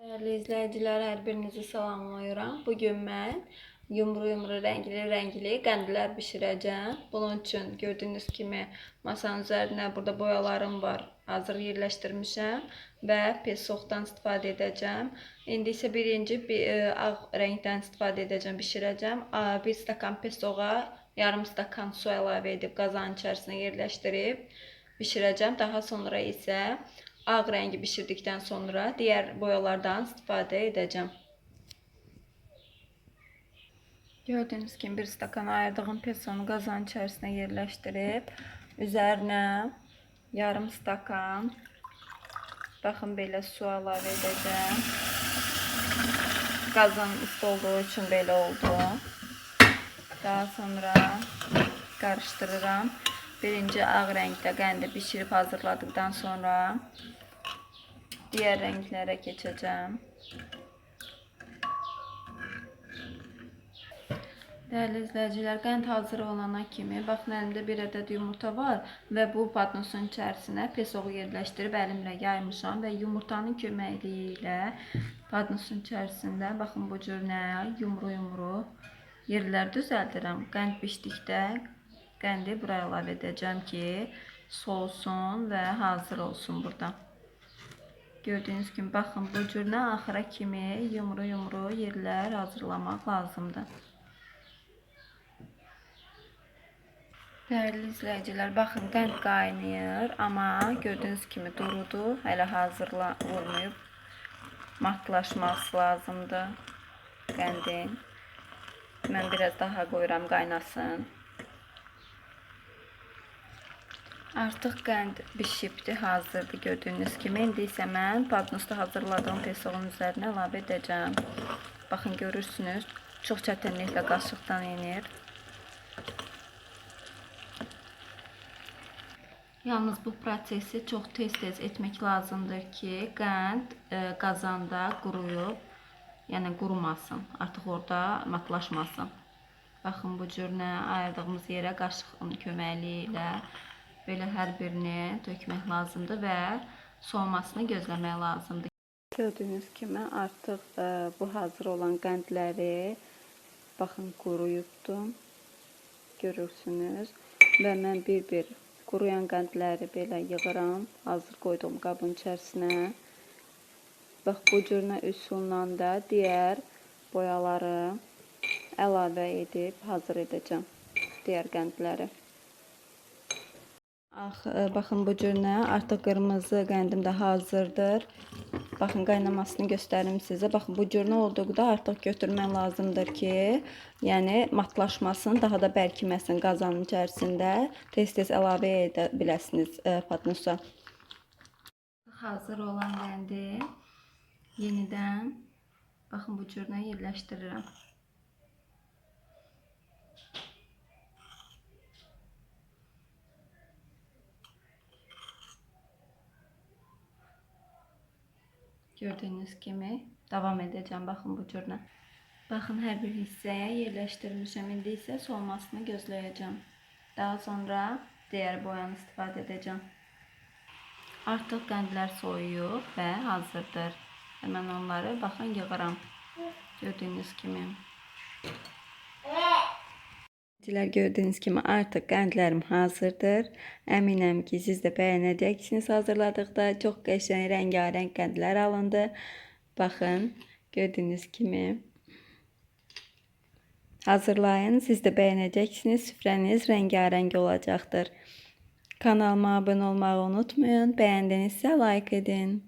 Değerli izləyicilər, hər birinizi salamlayıram. Bu gün mən yumru-yumru, rəngli-rəngli qəndlər bişirəcəm. Bunun üçün gördüyünüz kimi masanın üzərində burada boyalarım var. Hazır yerləşdirmişəm və pesoqdan istifadə edəcəm. İndi isə birinci bir e, ağ rəngdən istifadə edəcəm, bişirəcəm. A, Bir stakan pesoğa yarım stakan su əlavə edib qazanın içərisinə yerləşdirib bişirəcəm. Daha sonra isə ağ rəngi bişirdikdən sonra digər boyalardan istifadə edəcəm. Gördüyünüz kimi bir stakan ayırdığım pesonu qazanın içərisinə yerləşdirib üzərinə yarım stakan baxın belə su əlavə edəcəm. Qazan isti olduğu üçün belə oldu. Daha sonra qarışdırıram. Birinci ağ rəngdə qəndi bişirib hazırladıktan sonra diğer rənglere keçəcəm. Değerli izləyicilər, qənd hazır olana kimi baxın əlimdə bir ədəd yumurta var və bu patnosun içərisinə pesoğu yerləşdirib əlimlə yaymışam və yumurtanın köməkliyi patnosun içərisində baxın bu cür nə yumru-yumru yerlər düzəldirəm. Qənd bişdikdə qəndi buraya əlavə edəcəm ki, soğusun və hazır olsun burada. Gördüyünüz kimi baxın bu cür nə axıra kimi yumru-yumru yerlər hazırlamaq lazımdır. Değerli izləyicilər, baxın qənd qaynayır, amma gördüyünüz kimi durudur, hələ hazırla olmayıb. Matlaşması lazımdır qəndin. Mən biraz daha qoyuram qaynasın. Artıq qənd bişibdi, hazırdır gördüyünüz kimi. İndi isə mən padnosda hazırladığım pesoğun üzərinə əlavə edəcəm. Baxın görürsünüz, çox çətinliklə qaşıqdan enir. Yalnız bu prosesi çox tez-tez etmək lazımdır ki, qənd e, qazanda quruyub, yəni qurumasın. Artıq orada matlaşmasın. Baxın bu cür nə ayırdığımız yerə qaşığın köməkliyi ilə belə hər birini tökmək lazımdır və soğumasını gözləmək lazımdır. Gördüyünüz kimi artıq e, bu hazır olan qəndləri baxın quruyubdum. Görürsünüz və mən bir-bir Quruyan qəndləri belə yığıram. Hazır qoyduğum qabın içərisinə. Bax bu cürnə üsulla da digər boyaları əlavə edib hazır edəcəm. Digər qəndləri. Ax, e, baxın bu cürnə artıq qırmızı qəndim də hazırdır. Baxın qaynamasını göstərim sizə. Baxın bu cür nə olduqda artıq götürmək lazımdır ki, yəni matlaşmasın, daha da bərkiməsin qazanın içərisində. Tez-tez əlavə edə biləsiniz e, patnosa. Hazır olan qəndi yenidən baxın bu cürünə yerləşdirirəm. Gördüğünüz kimi devam edeceğim. Bakın bu cürlə. Bakın hər bir hissəyə yerləşdirmişəm. İndi isə solmasını gözləyəcəm. Daha sonra digər boyanı istifadə edəcəm. Artıq qəndlər soyuyub və hazırdır. Hemen onları baxın yığıram. Gördüğünüz kimi. İzləyicilər gördüyünüz kimi artıq qəndlərim hazırdır. Əminəm ki, siz də bəyənəcəksiniz hazırladıqda. Çox qəşəng, rəngarəng qəndlər alındı. Baxın, gördüyünüz kimi. Hazırlayın, siz də bəyənəcəksiniz. Süfrəniz rəngarəng olacaqdır. Kanalıma abunə olmağı unutmayın. Bəyəndinizsə like edin.